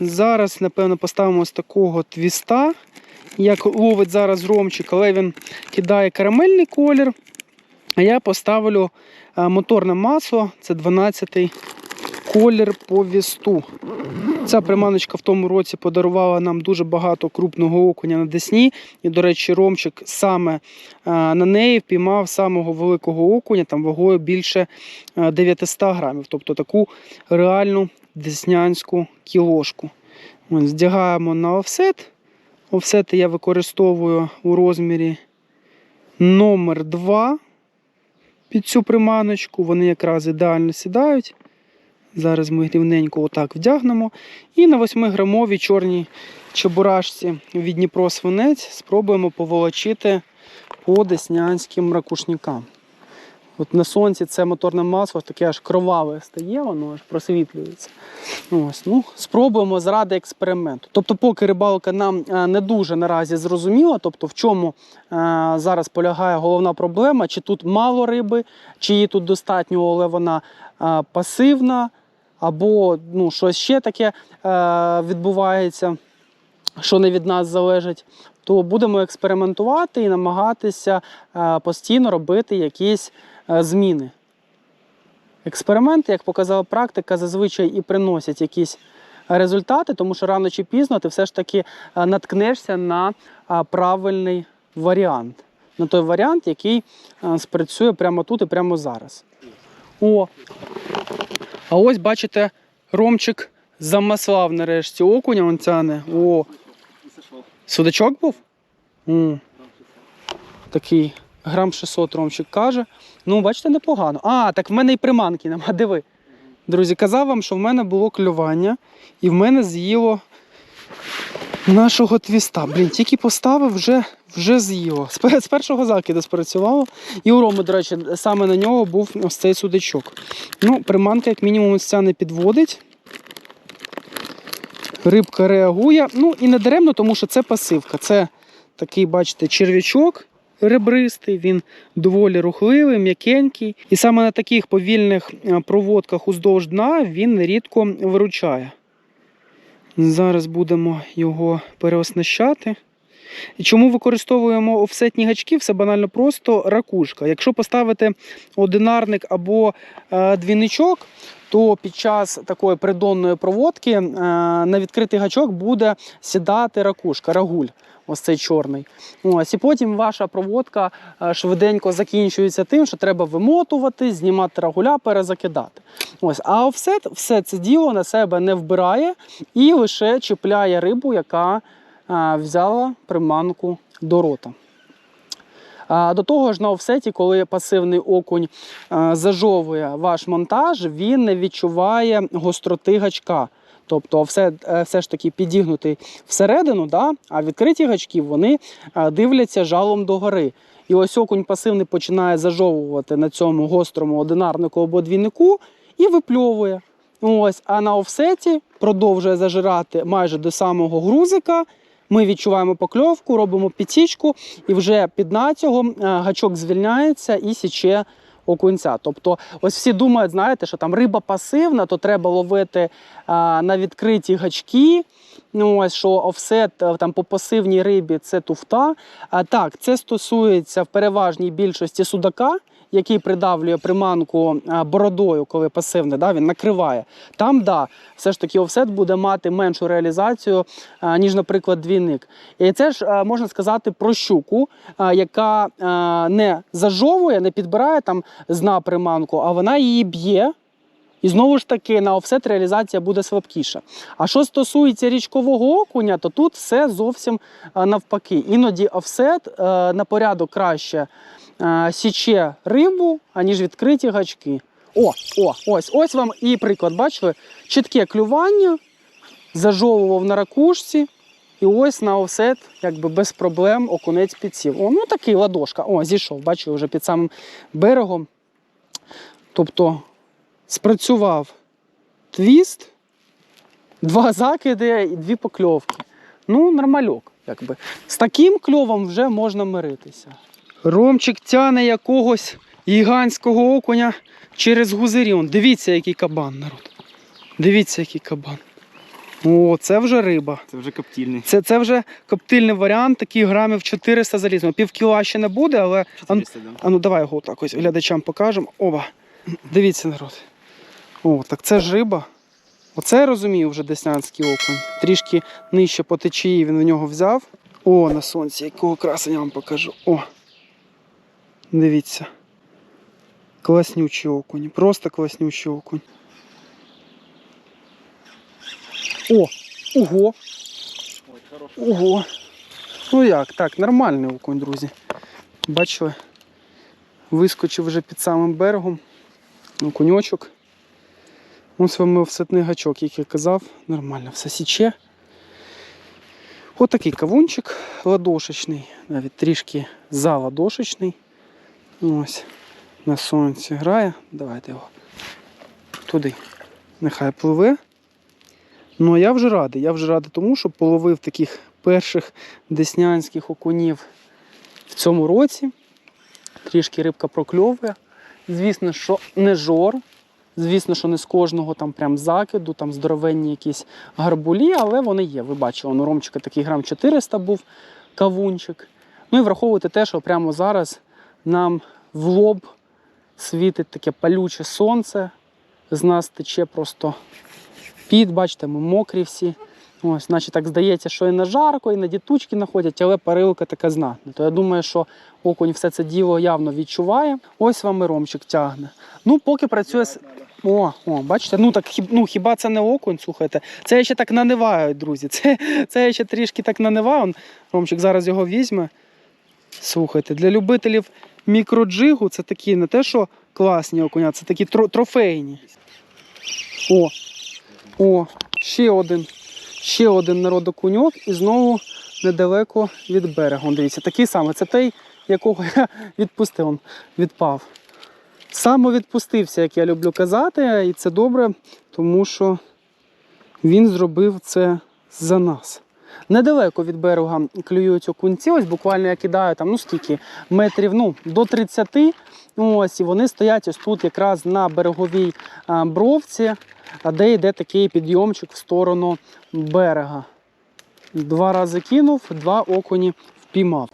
Зараз, напевно, поставимо ось такого твіста, як ловить зараз ромчик, але він кидає карамельний колір. А я поставлю е, моторне масло, це 12-й колір по вісту. Ця приманочка в тому році подарувала нам дуже багато крупного окуня на Десні. І, до речі, ромчик саме е, на неї впіймав самого великого окуня, там вагою більше е, 900 грамів. Тобто таку реальну деснянську кілошку. Ось, Здягаємо на офсет. Офсети я використовую у розмірі номер 2 під цю приманочку. Вони якраз ідеально сідають. Зараз ми рівненько отак вдягнемо. І на 8-грамовій чорній чебурашці від Дніпро свинець спробуємо поволочити по деснянським ракушникам. От на сонці це моторне масло таке аж кроваве стає, воно аж просвітлюється. Ось, ну, спробуємо заради експерименту. Тобто, поки рибалка нам е, не дуже наразі зрозуміла, тобто в чому е, зараз полягає головна проблема, чи тут мало риби, чи її тут достатньо, але вона е, пасивна, або ну, щось ще таке відбувається, що не від нас залежить. То будемо експериментувати і намагатися постійно робити якісь зміни. Експерименти, як показала практика, зазвичай і приносять якісь результати, тому що рано чи пізно ти все ж таки е, наткнешся на е, правильний варіант. На той варіант, який е, спрацює прямо тут і прямо зараз. О! А ось бачите, ромчик замаслав нарешті окуня, он тяне. О! Судачок був? М. Такий грам 600 ромчик каже. Ну, бачите, непогано. А, так в мене і приманки нема. Диви. Друзі, казав вам, що в мене було клювання, і в мене з'їло нашого твіста. Блін, тільки поставив, вже, вже з'їло. З, першого закиду спрацювало. І у Роми, до речі, саме на нього був ось цей судачок. Ну, приманка, як мінімум, ось ця не підводить. Рибка реагує. Ну і не даремно, тому що це пасивка. Це такий, бачите, черв'ячок ребристий, він доволі рухливий, м'якенький. І саме на таких повільних е, проводках уздовж дна він нерідко виручає. Зараз будемо його переоснащати. Чому використовуємо офсетні гачки? Все банально просто ракушка. Якщо поставити одинарник або е, двійничок, то під час такої придонної проводки е, на відкритий гачок буде сідати ракушка, рагуль. Ось цей чорний. Ось, і потім ваша проводка е, швиденько закінчується тим, що треба вимотувати, знімати рагуля, перезакидати. Ось, а офсет все це діло на себе не вбирає і лише чіпляє рибу, яка е, взяла приманку до рота. А, До того ж, на офсеті, коли пасивний окунь е, зажовує ваш монтаж, він не відчуває гостроти гачка. Тобто все, е, все ж таки підігнутий всередину, да? а відкриті гачки вони е, дивляться жалом догори. І ось окунь пасивний починає зажовувати на цьому гострому одинарнику або двійнику і випльовує. Ось, а на офсеті продовжує зажирати майже до самого грузика. Ми відчуваємо покльовку, робимо підсічку, і вже під нацягом е, гачок звільняється і січе окунця. Тобто, ось всі думають, знаєте, що там риба пасивна, то треба ловити а, на відкриті гачки. Ну, ось що офсет е, там по пасивній рибі це туфта. А так, це стосується в переважній більшості судака. Який придавлює приманку бородою, коли пасивний, да, він накриває. Там, да, все ж таки офсет буде мати меншу реалізацію, ніж, наприклад, двійник. І це ж можна сказати про щуку, яка не зажовує, не підбирає там зна приманку, а вона її б'є. І знову ж таки на офсет реалізація буде слабкіша. А що стосується річкового окуня, то тут все зовсім навпаки. Іноді офсет е, на порядок краще січе рибу, аніж відкриті гачки. О, о, ось, ось вам і приклад. Бачили? Чітке клювання, зажовував на ракушці. І ось на офсет, якби без проблем, окунець підсів. О, ну такий ладошка. О, зійшов, бачили, вже під самим берегом. Тобто спрацював твіст, два закиди і дві покльовки. Ну, нормальок, якби. З таким кльовом вже можна миритися. Ромчик тяне якогось гігантського окуня через гузирі. Он, Дивіться, який кабан, народ. Дивіться, який кабан. О, це вже риба. Це вже коптільний. Це, це вже коптильний варіант, такий грамів 400 залізно. Пів кіла ще не буде, але. А, ну- 400, да. а ну давай його так ось глядачам покажемо. Оба. Дивіться, народ. О, так це ж риба. Оце я розумію вже деснянський окунь. Трішки нижче по течії він в нього взяв. О, на сонці, якого красення вам покажу. О. Дивіться. Класнючий окунь. Просто класнючий окунь. О! Ого! Ого! Ну як, так, нормальний окунь, друзі. Бачили? Вискочив вже під самим берегом. Окуньочок. Ось вам всетний гачок, як я казав, нормально все січе. Отакий кавунчик ладошечний, навіть трішки заладошечний. Ось на сонці грає. Давайте його туди. Нехай пливе. Ну а я вже радий. Я вже радий тому, що половив таких перших деснянських окунів в цьому році. Трішки рибка прокльовує. Звісно, що не жор. Звісно, що не з кожного там прям закиду, там здоровенні якісь гарбулі, але вони є. Ви бачили, ну, ромчика такий грам 400 був кавунчик. Ну і враховуйте те, що прямо зараз нам в лоб світить таке палюче сонце. З нас тече просто під, бачите, ми мокрі всі. Ось, значить, так здається, що і на жарко, і на дітучки находять, але парилка така знатна. То я думаю, що окунь все це діло явно відчуває. Ось вам і ромчик тягне. Ну, поки працює. О, о, бачите, ну так ну, хіба це не окунь, слухайте. Це я ще так наниваю, друзі. Це, це я ще трішки так наниваю. Ромчик зараз його візьме. Слухайте, для любителів мікроджигу це такі не те, що класні окуня, це такі тро, трофейні. О, о, ще один. Ще один народокуньок і знову недалеко від берега. Дивіться, такий самий. Це той, якого я відпустив. Он відпав. Самовідпустився, як я люблю казати, і це добре, тому що він зробив це за нас. Недалеко від берега клюють окунці. Ось буквально я кидаю там, ну скільки, метрів ну, до 30. Ось, і вони стоять ось тут якраз на береговій бровці, а де йде такий підйомчик в сторону берега. Два рази кинув, два окуні впіймав.